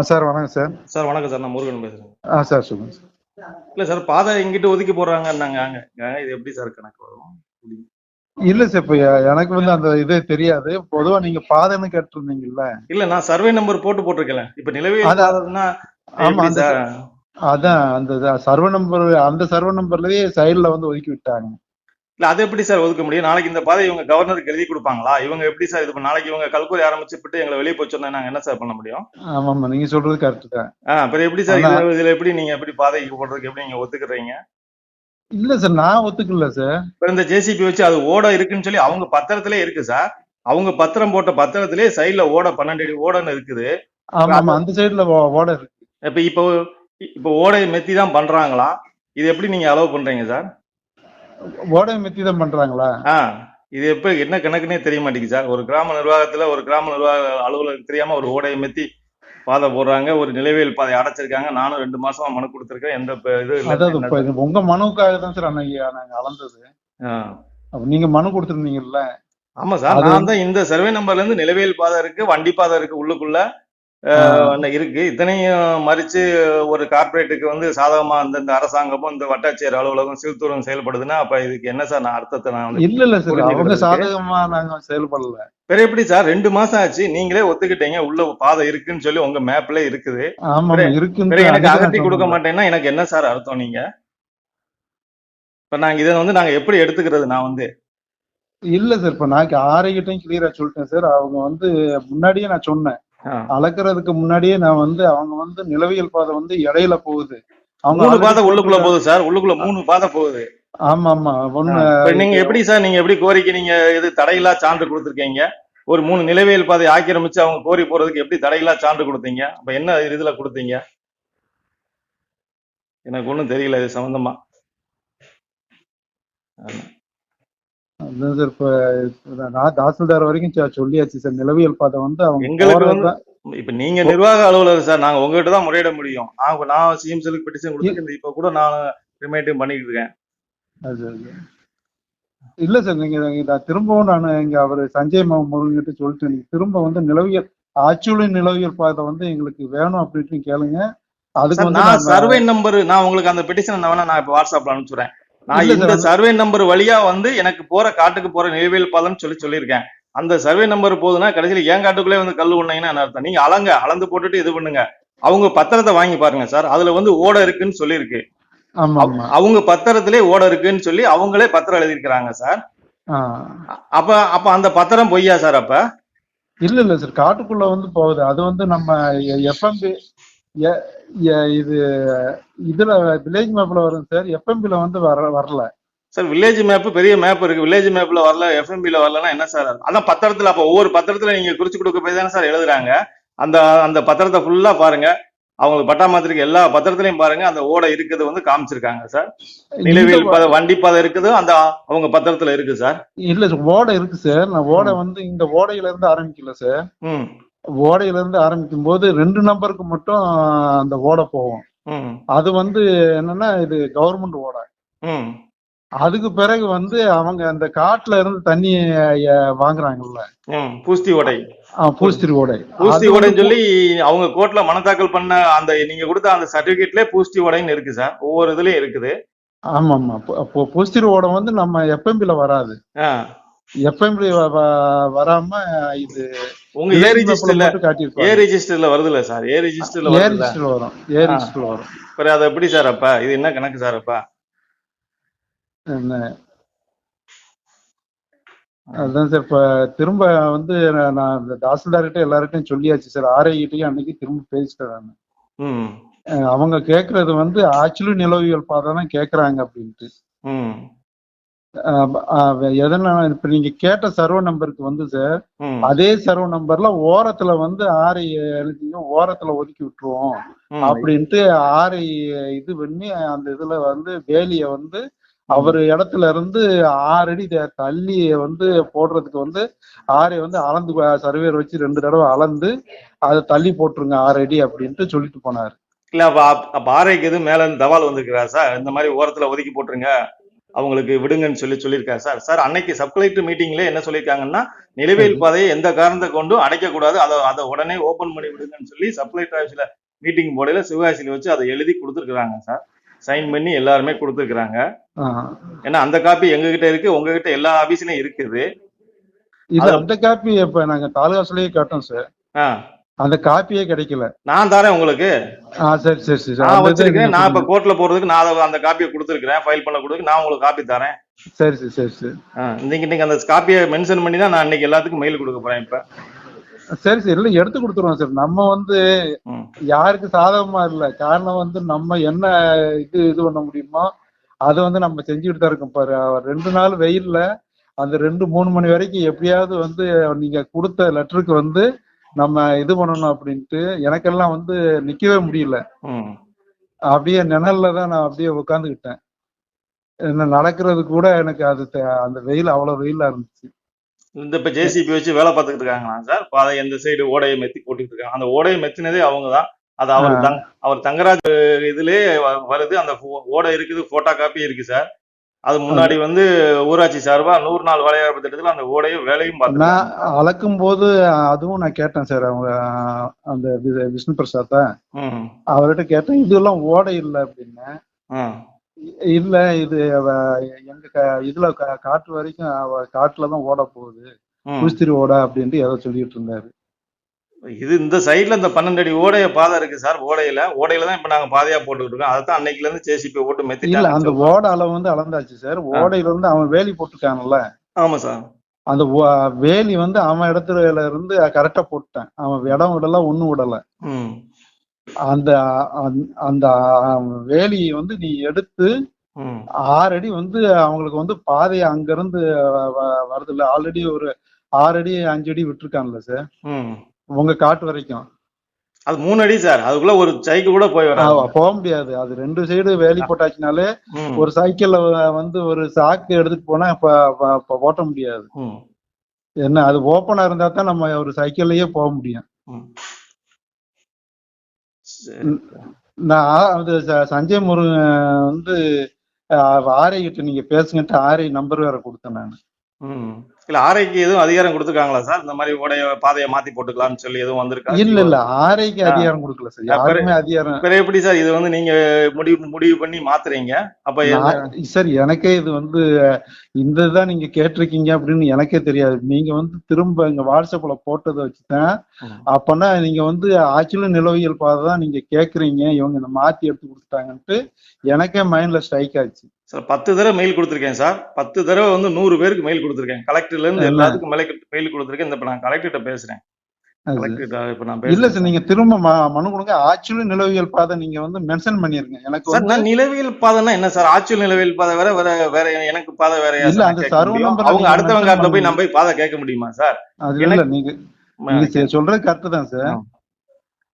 Sir வணக்கம் sir. Sir வணக்கம் sir. நான் முருகன் பேசுறேன். ஆ சார் சொல்லுங்க சார். இல்ல சார் பாதை இங்கிட்டு ஒதுக்கி போடுறாங்கன்னாங்க. அங்க இது எப்படி சார் கணக்கு வரும்? இல்ல சார் இப்போ எனக்கு வந்து அந்த இது தெரியாது. பொதுவா நீங்க பாதைன்னு கேட்டிருந்தீங்கல்ல. இல்ல நான் சர்வே நம்பர் போட்டு போட்டிருக்கேன் இப்ப பாதைன்னா ஆமா, அந்த- அதான் அந்த சர்வ நம்பர் அந்த சர்வ நம்பர்லயே சைடுல வந்து ஒதுக்கி விட்டாங்க. இல்ல அது எப்படி சார் ஒதுக்க முடியும்? நாளைக்கு இந்த பாதை இவங்க கவர்னருக்கு எழுதி கொடுப்பாங்களா? இவங்க எப்படி சார் இது நாளைக்கு இவங்க கல்கூரி ஆரம்பிச்சுட்டு எங்களை வெளியே போய் சொன்னா நாங்க என்ன சார் பண்ண முடியும்? ஆமாமா நீங்க சொல்றது கரெக்ட் தான். அப்புறம் எப்படி சார் இதுல எப்படி நீங்க எப்படி பாதைக்கு போடுறதுக்கு எப்படி நீங்க ஒத்துக்குறீங்க? இல்ல சார் நான் ஒத்துக்கல சார். இப்ப இந்த ஜேசிபி வச்சு அது ஓட இருக்குன்னு சொல்லி அவங்க பத்திரத்திலே இருக்கு சார். அவங்க பத்திரம் போட்ட பத்திரத்திலே சைடுல ஓட பன்னெண்டு அடி ஓடன்னு இருக்குது. ஆமா ஆமா. அந்த சைடுல ஓட இருக்கு. இப்ப இப்போ இப்போ ஓடை மெத்தி தான் பண்றாங்களா? இது எப்படி நீங்க அலோவ் பண்றீங்க சார்? ஓட மெத்தி தான் பண்றாங்களா? ஆ இது எப்ப என்ன கணக்குனே தெரிய மாட்டேங்குது சார். ஒரு கிராம நிர்வாகத்துல ஒரு கிராம நிர்வாக அலுவலகம் தெரியாம ஒரு ஓடையை மெத்தி பாதை போடுறாங்க. ஒரு நிலவியல் பாதை அடைச்சிருக்காங்க. நானும் ரெண்டு மாசமா மனு கொடுத்துருக்கேன். எந்த இது உங்க மனுவுக்காக தான் சார் அன்னைக்கு நாங்க அளந்தது. நீங்க மனு கொடுத்திருந்தீங்கல்ல? ஆமா சார். நான் தான் இந்த சர்வே நம்பர்ல இருந்து நிலவியல் பாதை இருக்கு வண்டி பாதை இருக்கு உள்ளுக்குள்ள. இருக்கு. இத்தனையும் மறிச்சு ஒரு கார்ப்பரேட்டுக்கு வந்து சாதகமா இந்த இந்த அரசாங்கமும் இந்த வட்டாட்சியர் அலுவலகம் சீர்தூரம் செயல்படுதுன்னா அப்ப இதுக்கு என்ன சார் நான் அர்த்தத்தை நான் இல்ல இல்ல சார். அவங்க. சாதகமா நாங்க செயல்படல. வேற எப்படி சார்? ரெண்டு மாசம் ஆச்சு. நீங்களே ஒத்துக்கிட்டீங்க. உள்ள பாதை இருக்குன்னு சொல்லி உங்க மேப்ல இருக்குது. எனக்கு அகட்டி கொடுக்க. மாட்டேன்னா எனக்கு என்ன சார் அர்த்தம் நீங்க? இப்ப நாங்க இதை வந்து நாங்க எப்படி எடுத்துக்கிறது நான் வந்து? இல்ல சார். இப்ப நான் ஆரைகிட்டையும் கிளியரா சொல்லிட்டேன் சார். அவங்க வந்து முன்னாடியே நான் சொன்னேன். அளக்குறதுக்கு முன்னாடியே நான் வந்து அவங்க வந்து நிலவியல் பாதை வந்து இடையில போகுது. அவங்க மூணு பாதை உள்ளுக்குள்ள போகுது சார். உள்ளுக்குள்ள மூணு பாதை போகுது. ஆமா ஆமா ஒண்ணு நீங்க எப்படி சார் நீங்க எப்படி கோரிக்கை நீங்க இது தடையில்லா சான்று கொடுத்துருக்கீங்க? ஒரு மூணு நிலவியல் பாதை ஆக்கிரமிச்சு அவங்க கோரி போறதுக்கு எப்படி தடையில்லா சான்று கொடுத்தீங்க? அப்ப என்ன இதுல கொடுத்தீங்க? எனக்கு ஒண்ணும் தெரியல இது சம்பந்தமா. அதான் சார் இப்ப தாசில்தார் வரைக்கும் சொல்லியாச்சு சார். நிலவியல் பாதை வந்து அவங்க எங்களுக்கு வந்து இப்ப நீங்க நிர்வாக அலுவலர் சார் நாங்க உங்ககிட்ட தான் முறையிட முடியும். நான் நான் சிஎம்சிலுக்கு பெட்டிஷன் கொடுத்துருக்கேன் இப்ப கூட நான் ரிமைண்டும் பண்ணிட்டு இருக்கேன். இல்ல சார் நீங்க திரும்பவும் நான் இங்க அவரு சஞ்சய் மு- முருகன் கிட்ட சொல்லிட்டு நீங்க திரும்ப வந்து நிலவியல் ஆக்சுவலி நிலவியல் பாதை வந்து எங்களுக்கு வேணும் அப்படின்னு கேளுங்க. அதுக்கு நான் சர்வே நம்பர் நான் உங்களுக்கு அந்த பெட்டிஷன் வேணா நான் இப்ப வாட்ஸ்அப்ல அனுப்பிச்சுறேன். நான் இந்த சார், சர்வே நம்பர் வழியா வந்து எனக்கு போற காட்டுக்கு போற நிலவியல் பாதைன்னு சொல்லி சொல்லியிருக்கேன். அந்த சர்வே நம்பர் போதுன்னா கடைசியில் ஏன் காட்டுக்குள்ளே வந்து கல் உண்ணீங்கன்னா அர்த்தம்? நீங்க அளங்க அளந்து போட்டுட்டு இது பண்ணுங்க. அவங்க பத்திரத்தை வாங்கி பாருங்க சார். அதுல வந்து ஓட இருக்குன்னு சொல்லியிருக்கு. அவங்க பத்திரத்திலே ஓட இருக்குன்னு சொல்லி அவங்களே பத்திரம் எழுதியிருக்கிறாங்க சார். அப்ப அப்ப அந்த பத்திரம் பொய்யா சார் அப்ப? இல்ல இல்ல சார். காட்டுக்குள்ள வந்து போகுது. அது வந்து நம்ம எஃப்எம்பி இது இதுல வில்லேஜ் மேப்ல வரும் சார் எஃப்எம்பில வந்து வர வரல. சார் வில்லேஜ் மேப் பெரிய மேப் இருக்கு. வில்லேஜ் மேப்ல வரல எஃப்எம்பில வரலன்னா என்ன சார்? அதான் பத்திரத்துல அப்ப ஒவ்வொரு பத்திரத்துல நீங்க குறிச்சு கொடுக்க போய் தானே சார் எழுதுறாங்க. அந்த அந்த பத்திரத்தை ஃபுல்லா பாருங்க. அவங்களுக்கு பட்டா மாத்திரிக்கை எல்லா பத்திரத்திலையும் பாருங்க. அந்த ஓடை இருக்குது வந்து காமிச்சிருக்காங்க சார் பாதை வண்டி பாதை இருக்குது. அந்த அவங்க பத்திரத்துல இருக்கு சார் இல்ல ஓடை இருக்கு சார் நான் ஓடை வந்து இந்த ஓடையில இருந்து ஆரம்பிக்கல சார் ம் ஓடையில இருந்து ஆரம்பிக்கும் போது ரெண்டு நம்பருக்கு மட்டும் அந்த ஓடை போகும். ம். அது வந்து என்னன்னா இது கவர்மெண்ட் ஓடை. அதுக்கு பிறகு வந்து அவங்க அந்த காட்டுல இருந்து தண்ணி வாங்குறாங்கல்ல. பூஸ்தி ஓடை. அஹ், பூஸ்திரி ஓடை. பூஸ்தி ஓடைன்னு சொல்லி அவங்க கோர்ட்ல மனு தாக்கல் பண்ண அந்த நீங்க கொடுத்த அந்த சர்டிபிகேட்லயே பூஸ்தி ஓடைன்னு இருக்கு சார். ஒவ்வொரு இதுலயும் இருக்குது. ஆமா ஆமா பூஸ்திரி ஓடை வந்து நம்ம எஃப்எம்பில வராது. ஆ. எஃப்எம்பி வராம இது உங்க ஏ ரிஜிஸ்டர்ல ஏ ரிஜிஸ்டர்ல வருதுல்ல சார்? ஏ ரிஜிஸ்டர்ல ஏ ரிஜிஸ்டர் வரும். ஏ ஆ. ரிஜிஸ்டர் வரும். அப்புறம் அது எப்படி சார் அப்ப? இது என்ன கணக்கு சார் அப்ப? என்ன? அதுதான் சார் இப்ப திரும்ப வந்து நான் இந்த தாசில்தார்கிட்ட எல்லார்கிட்டையும் சொல்லியாச்சு சார். ஆர்ஐ கிட்டயும் அன்னைக்கு திரும்ப பேசிட்டேன் நான். அவங்க கேக்குறது வந்து ஆக்சுவலி நிலவியல் பாதை தான் கேக்குறாங்க அப்படின்ட்டு. ம் அஹ் அஹ் எதனா இப்ப நீங்க கேட்ட சர்வ நம்பருக்கு வந்து சார் அதே சர்வ நம்பர்ல ஓரத்துல வந்து ஆரை எழுதிங்க ஓரத்துல ஒதுக்கி விட்டுருவோம். அப்படின்ட்டு ஆரை இது பண்ணி அந்த இதுல வந்து வேலிய வந்து அவர் இடத்துல இருந்து ஆறு அடி தள்ளி வந்து போடுறதுக்கு வந்து ஆரை வந்து அளந்து சர்வேர் வச்சு ரெண்டு தடவை அளந்து அதை தள்ளி போட்டுருங்க ஆறு அடி அப்படின்ட்டு சொல்லிட்டு போனாரு. இல்ல அப்ப அப்- அப்ப ஆரைக்கு எதுவும் மேல தபால் வந்திருக்கிறா சார்? இந்த மாதிரி ஓரத்துல ஒதுக்கி போட்டுருங்க. அவங்களுக்கு விடுங்கன்னு சொல்லி சொல்லியிருக்காரு. சார் சார் அன்னைக்கு சப் கலெக்டர் மீட்டிங்ல என்ன சொல்லியிருக்காங்கன்னா நிலவியல் பாதையை எந்த காரணத்தை கொண்டும் அடைக்கக்கூடாது. அதை அதை உடனே ஓபன் பண்ணி விடுங்கன்னு சொல்லி சப் கலெக்டர் ஆஃபீஸ்ல மீட்டிங் போடையில சிவகாசியில வச்சு அதை எழுதி கொடுத்துருக்காங்க சார். சைன் பண்ணி எல்லாருமே கொடுத்துருக்காங்க ஆ. ஏன்னா அந்த காப்பி எங்ககிட்ட இருக்கு உங்ககிட்ட எல்லா ஆபீஸ்லயும் இருக்குது. இது அந்த காப்பி இப்ப நாங்க தாலுகாசுலயே கேட்டோம் சார். ஆ, அந்த காப்பியே கிடைக்கல. நான் தரேன் உங்களுக்கு? சரி சரி சரி நான் வச்சிருக்கேன். நீங்க நான் இப்ப. கோர்ட்ல போறதுக்கு நான் அந்த காப்பியை கொடுத்துருக்கேன் ஃபைல் பண்ண கொடுத்துருக்கு நான் உங்களுக்கு காப்பி தரேன். சரி சரி சரி சரி. இன்னைக்கு இன்னைக்கு அந்த காப்பியை மென்ஷன் பண்ணி தான் நான் இன்னைக்கு எல்லாத்துக்கும் மெயில் கொடுக்க போறேன் இப்ப. சரி சரி. இல்ல எடுத்து கொடுத்துருவோம் சார். நம்ம வந்து யாருக்கு சாதகமா இல்ல? காரணம் வந்து நம்ம என்ன இது இது பண்ண முடியுமோ அதை வந்து நம்ம செஞ்சுக்கிட்டு தான் இருக்கோம் பாரு. ரெண்டு நாள் வெயில்ல அந்த ரெண்டு மூணு மணி வரைக்கும் எப்படியாவது வந்து நீங்க கொடுத்த லெட்டருக்கு வந்து நம்ம இது பண்ணணும் அப்படின்ட்டு எனக்கெல்லாம் வந்து நிக்கவே முடியல. அப்படியே நிழல்ல தான் நான் அப்படியே உட்காந்துக்கிட்டேன் என்ன நடக்கிறது கூட எனக்கு அது அந்த வெயில் அவ்வளவு வெயிலா இருந்துச்சு. இந்த இப்ப ஜேசிபி வச்சு வேலை பார்த்துக்கிட்டு இருக்காங்களா சார்? அதை எந்த சைடு ஓடையை மெத்தி போட்டுக்கிட்டு இருக்காங்க. அந்த ஓடையை மெத்தினதே அவங்க தான். அது அவர். தங் அவர் தங்கராஜ் இதுலயே வருது. அந்த ஓடை இருக்குது போட்டோ காப்பி இருக்கு சார். அது முன்னாடி வந்து ஊராட்சி சார்பா நூறு நாள் வேலைவாய்ப்பு திட்டத்துல அந்த ஓடையும் வேலையும் நான் அளக்கும் போது அதுவும் நான் கேட்டேன் சார் அவங்க அந்த விஷ்ணு பிரசாத்த. ம். அவர்கிட்ட கேட்டேன் இதெல்லாம் ஓடை இல்லை அப்படின்னு. இல்ல இது எங்க இதுல காட்டு வரைக்கும் அவ காட்டுல தான் ஓட போகுது. குஸ்திரி ஓட அப்படின்ட்டு ஏதோ சொல்லிட்டு இருந்தாரு. இது இந்த சைடுல இந்த பன்னெண்டு அடி ஓடைய பாதை இருக்கு சார் ஓடையில. ஓடையில தான் இப்ப நாங்க பாதையா போட்டுக்கிட்டு இருக்கோம். அதான் அன்னைக்குல இருந்து ஜேசிபி ஓட்டு இல்ல மெத்திட்டாங்க அந்த ஓட அளவு வந்து அளந்தாச்சு சார். ஓடையில இருந்து அவன் வேலி போட்டுருக்கான்ல. ஆமா சார். அந்த வேலி வந்து அவன் இடத்துல இருந்து கரெக்டா போட்டுட்டான். அவன் இடம் விடல ஒண்ணும் விடல. அந்த அந்த- வேலியை வந்து நீ எடுத்து ம். ஆறு அடி வந்து அவங்களுக்கு வந்து பாதையை அங்க இருந்து வருது இல்ல ஆல்ரெடி ஒரு ஆறு அடி அஞ்சு அடி விட்டுருக்கான்ல சார். உங்க காட்டு வரைக்கும். அது மூணு அடி சார். அதுக்குள்ள ஒரு சைக்கிள் கூட போய் போக முடியாது. அது ரெண்டு சைடு வேலி போட்டாச்சுனாலே ஒரு சைக்கிள்ல வந்து ஒரு சாக்கு எடுத்துட்டு போனா ஓட்ட முடியாது. என்ன அது ஓப்பனா இருந்தா தான் நம்ம ஒரு சைக்கிள்லயே போக முடியும். நான் அது சஞ்சய் முருகன் வந்து ஆரை கிட்ட நீங்க பேசுங்கன்ட்டு ஆரை நம்பர் வேற கொடுத்தேன் நான். இல்ல ஆரைக்கு எதுவும் அதிகாரம் கொடுத்துருக்காங்களா சார்? இந்த மாதிரி உடைய பாதையை மாத்தி போட்டுக்கலாம்னு சொல்லி எதுவும் வந்திருக்கா? இல்ல இல்ல. ஆரைக்கு அதிகாரம் கொடுக்கல சார். யாருமே அதிகாரம் வேற எப்படி சார்? இது வந்து நீங்க முடிவு முடிவு பண்ணி மாத்துறீங்க? அப்ப சார் எனக்கே இது வந்து இந்த இதுதான் நீங்க கேட்டிருக்கீங்க அப்படின்னு எனக்கே தெரியாது. நீங்க வந்து திரும்ப இங்க வாட்ஸ்அப்ல போட்டதை வச்சுதான். அப்பனா நீங்க வந்து ஆக்சுவலி நிலவியல் பாதை தான் நீங்க கேக்குறீங்க. இவங்க இந்த மாத்தி எடுத்து கொடுத்துட்டாங்கன்ட்டு எனக்கே மைண்ட்ல ஸ்ட்ரைக் ஆச்சு. சார் பத்து தடவை மெயில் கொடுத்துருக்கேன் சார். பத்து தடவை வந்து நூறு பேருக்கு மெயில் கொடுத்துருக்கேன். கலெக்டர்ல இருந்து என்ன? எல்லாத்துக்கும் மெயில் கொடுத்துருக்கேன். இந்த இப்ப நான் கலெக்டர்கிட்ட பேசுறேன். இல்ல சார் நீங்க திரும்ப மனு கொடுங்க. ஆக்சுவலி நிலவியல் பாதை நீங்க வந்து மென்ஷன் பண்ணிருங்க. எனக்கு சார் நிலவியல் பாதைன்னா என்ன சார்? ஆட்சியல் நிலவியல் பாதை வேற வேற வேற எனக்கு பாதை வேற இல்ல, அந்த சர்வ number அவங்க நீங்க அடுத்தவங்க போய். நம்ம போய் பாதை கேட்க முடியுமா சார்? அது இல்ல நீங்க நீங்க சொல்றது கரெக்ட் தான் சார்.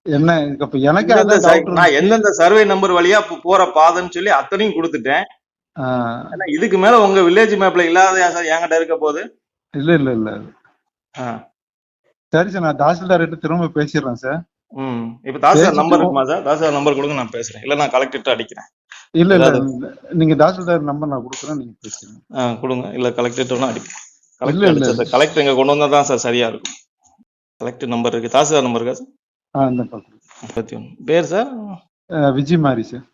என்ன எனக்கு நான். எந்தெந்த சர்வே நம்பர் வழியா போற பாதைன்னு சொல்லி அத்தனையும் கொடுத்துட்டேன். இதுக்கு மேல உங்க வில்லேஜ் மேப்ல இல்லாதயா சார் என்கிட்ட இருக்க போது? இல்ல இல்ல இல்ல. ஆ. சரி சார் நான் தாசில்தார் கிட்ட திரும்ப பேசிடுறேன் சார். ம். இப்ப தாசில்தார் நம்பர் இருக்குமா சார்? தாசில்தார் நம்பர் கொடுங்க நான் பேசுறேன். இல்ல நான் கலெக்டர்கிட்ட அடிக்கிறேன். இல்ல இல்ல நீங்க தாசில்தார் நம்பர் நான் கொடுக்குறேன் நீங்க பேசுங்க ஆ, கொடுங்க. இல்ல கலெக்டர்கிட்ட அடிப்பேன் இல்ல, இல்ல. கலெக்டர் கலெக்டர் இங்க கொண்டு வந்தா தான் சார் சரியா இருக்கும். கலெக்டர் நம்பர் இருக்கு. தாசில்தார் நம்பர் இருக்கா சார்? ஆ இந்த ஒன்று பேர் சார்? விஜய் மாரி சார்.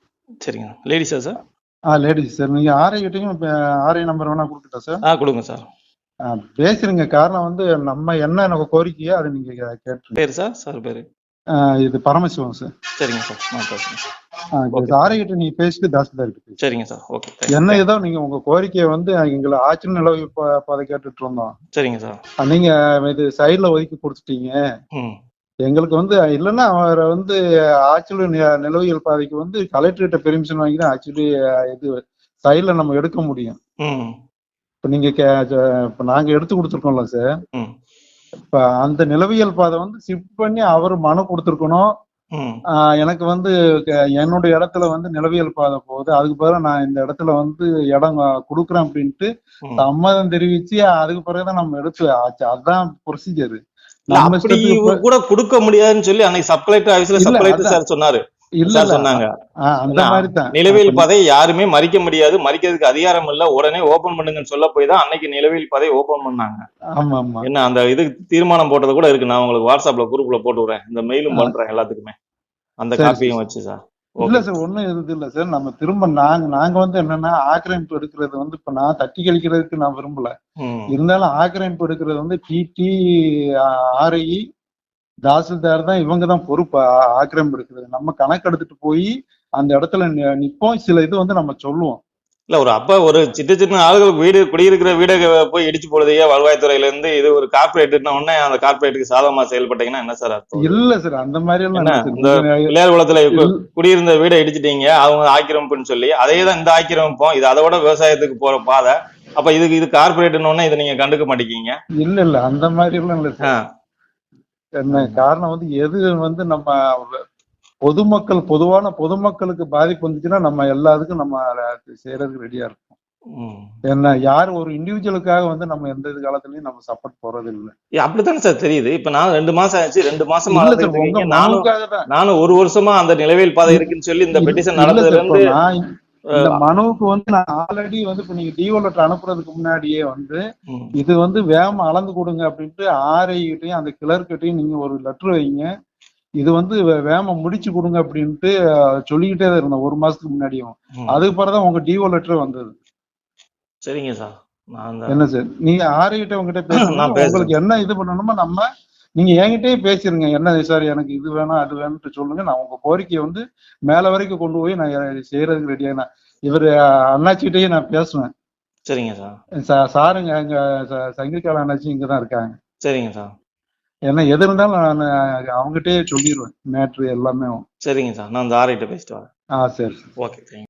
சரிங்க லேடிஸா சார்? ஆ லேடிஸ் சார் நீங்க ஆர்ஐ கிட்டையும் ஆர்ஐ நம்பர் வேணா கொடுத்துட்டா சார் ஆ கொடுங்க சார் ஆ, பேசிருங்க காரணம் வந்து நம்ம என்ன எனக்கு கோரிக்கையோ அதை நீங்க கேட்டுருங்க. பேர் சார் சார் பேரு. இது பரமசிவம் சார் சரிங்க சார் நான் பேசுறேன். Okay. ஆர்ஐ கிட்ட நீங்க பேசிட்டு தாசில்தார் கிட்ட சரிங்க சார் ஓகே என்ன ஏதோ நீங்க உங்க கோரிக்கையை வந்து எங்களை ஆட்சி நிலவு பாதை கேட்டுட்டு இருந்தோம். சரிங்க சார் நீங்க இது சைடுல ஒதுக்கி கொடுத்துட்டீங்க. எங்களுக்கு வந்து இல்லைன்னா அவரை வந்து ஆக்சுவலி நிலவியல் பாதைக்கு வந்து கலெக்டர்கிட்ட பெர்மிஷன் வாங்கி தான் ஆக்சுவலி இது சைடுல நம்ம எடுக்க முடியும். இப்ப நீங்க கே- இப்ப நாங்க எடுத்து கொடுத்துருக்கோம்ல சார் இப்ப அந்த நிலவியல் பாதை வந்து ஷிஃப்ட் பண்ணி அவர் மனு கொடுத்துருக்கணும். எனக்கு வந்து என்னுடைய இடத்துல வந்து நிலவியல் பாதை போகுது. அதுக்கு பதிலா நான் இந்த இடத்துல வந்து இடம் கொடுக்குறேன் அப்படின்ட்டு. சம்மதம் தெரிவிச்சு அதுக்கு பிறகுதான் நம்ம எடுத்து ஆச்சு. அதுதான் ப்ரொசீஜர் அப்படி கூட கொடுக்க முடியாதுன்னு சொல்லி அன்னைக்கு சப் கலெக்டர் ஆபீஸ்ல சப் கலெக்டர். சார் சொன்னாரு. சொன்னாங்க. நிலவியல் பதை யாருமே மறிக்க முடியாது. மறிக்கிறதுக்கு அதிகாரம் இல்ல. உடனே ஓபன் பண்ணுங்கன்னு சொல்ல போய் தான் அன்னைக்கு நிலவியல் பதை ஓபன் பண்ணாங்க. என்ன அந்த இது தீர்மானம் போட்டது கூட இருக்கு. நான் உங்களுக்கு வாட்ஸ்அப்ல குரூப்ல போட்டு விடுறேன். இந்த மெயிலும் பண்றேன் எல்லாத்துக்குமே. அந்த காப்பியும் வச்சு சார் இல்ல சார் ஒண்ணும் இது இல்ல சார். நம்ம திரும்ப நாங்க நாங்க வந்து என்னன்னா ஆக்கிரமிப்பு எடுக்கிறது வந்து இப்ப நான் தட்டி கழிக்கிறதுக்கு நான் விரும்பல. இருந்தாலும் ஆக்கிரமிப்பு எடுக்கிறது வந்து டிடி ஆர்ஐ தாசில்தார் தான் இவங்க தான் பொறுப்பு ஆக்கிரமிப்பு எடுக்கிறது. நம்ம கணக்கு எடுத்துட்டு போய் அந்த இடத்துல நிப்போம். சில இது வந்து நம்ம சொல்லுவோம். இல்ல ஒரு அப்ப ஒரு சின்ன சின்ன ஆளுகளுக்கு வீடு குடியிருக்கிற வீடை போய் இடிச்சு போடுதையே வருவாய்த்துறையில இருந்து இது ஒரு கார்பரேட்னா உடனே அந்த கார்பரேட்டுக்கு சாதகமா செயல்பட்டீங்கன்னா என்ன சார் அர்த்தம்? இல்ல சார் அந்த மாதிரி இந்த. பிள்ளையார் குளத்துல குடியிருந்த வீடை இடிச்சிட்டீங்க அவங்க ஆக்கிரமிப்புன்னு சொல்லி அதே தான் இந்த ஆக்கிரமிப்போம் இது அதை விட விவசாயத்துக்கு போற பாதை. அப்ப இதுக்கு இது கார்பரேட்னு இதை நீங்க கண்டுக்க மாட்டேங்கீங்க இல்ல இல்ல அந்த மாதிரி எல்லாம் இல்ல சார். காரணம் வந்து எது வந்து நம்ம பொதுமக்கள் பொதுவான பொதுமக்களுக்கு பாதிப்பு வந்துச்சுன்னா நம்ம எல்லாத்துக்கும் நம்ம செய்யறதுக்கு ரெடியா இருக்கோம். என்ன யார் ஒரு இண்டிவிஜுவலுக்காக வந்து நம்ம எந்த இது காலத்துலயும் நம்ம சப்போர்ட் போறது இல்ல அப்படித்தானே சார் தெரியுது இப்ப நான் ரெண்டு மாசம் ஆச்சு ரெண்டு மாசமா. நானும் நானும் ஒரு வருஷமா அந்த நிலவியல் பாதை இருக்குன்னு சொல்லி இந்த பெட்டிஷன் நடந்ததுல இருந்து இந்த மனுவுக்கு வந்து நான் ஆல்ரெடி வந்து இப்ப நீங்க டிஓ லெட்டர் அனுப்புறதுக்கு முன்னாடியே வந்து. இது வந்து வேகமா அளந்து கொடுங்க அப்படின்ட்டு ஆர்ஐ கிட்டையும் அந்த கிளர்கிட்டையும் நீங்க ஒரு லெட்டர் வைங்க இது வந்து வே- வேகமா முடிச்சு கொடுங்க அப்படின்ட்டு சொல்லிக்கிட்டே தான் இருந்தேன் ஒரு மாசத்துக்கு முன்னாடியும். அதுக்கு பிறகுதான் உங்க டிஓ லெட்டர் வந்தது. சரிங்க சார். என்ன சார்? நீங்க ஆர்ஐ கிட்ட உங்ககிட்ட பேசுங்க பேசுறேன். உங்களுக்கு என்ன இது பண்ணணுமோ நம்ம நீங்க என்கிட்டயே பேசிருங்க. என்ன சார் எனக்கு இது வேணும் அது வேணும்னு சொல்லுங்க. நான் உங்க கோரிக்கையை வந்து மேல வரைக்கும் கொண்டு போய் நான் செய்யறதுக்கு ரெடியா நான் இவர் அண்ணாச்சிகிட்டயே நான் பேசுவேன். சரிங்க சார். சாருங்க அங்க ச- சங்கிரிகால அண்ணாச்சி இங்க தான் இருக்காங்க. சரிங்க சார். ஏன்னா எது இருந்தாலும் நான் அவங்ககிட்டயே சொல்லிடுவேன் மேட்ரு எல்லாமே. சரிங்க சார். நான் அந்த ஆர்ஐட்ட பேசிட்டு வரேன். ஆ சரி. Okay thank you.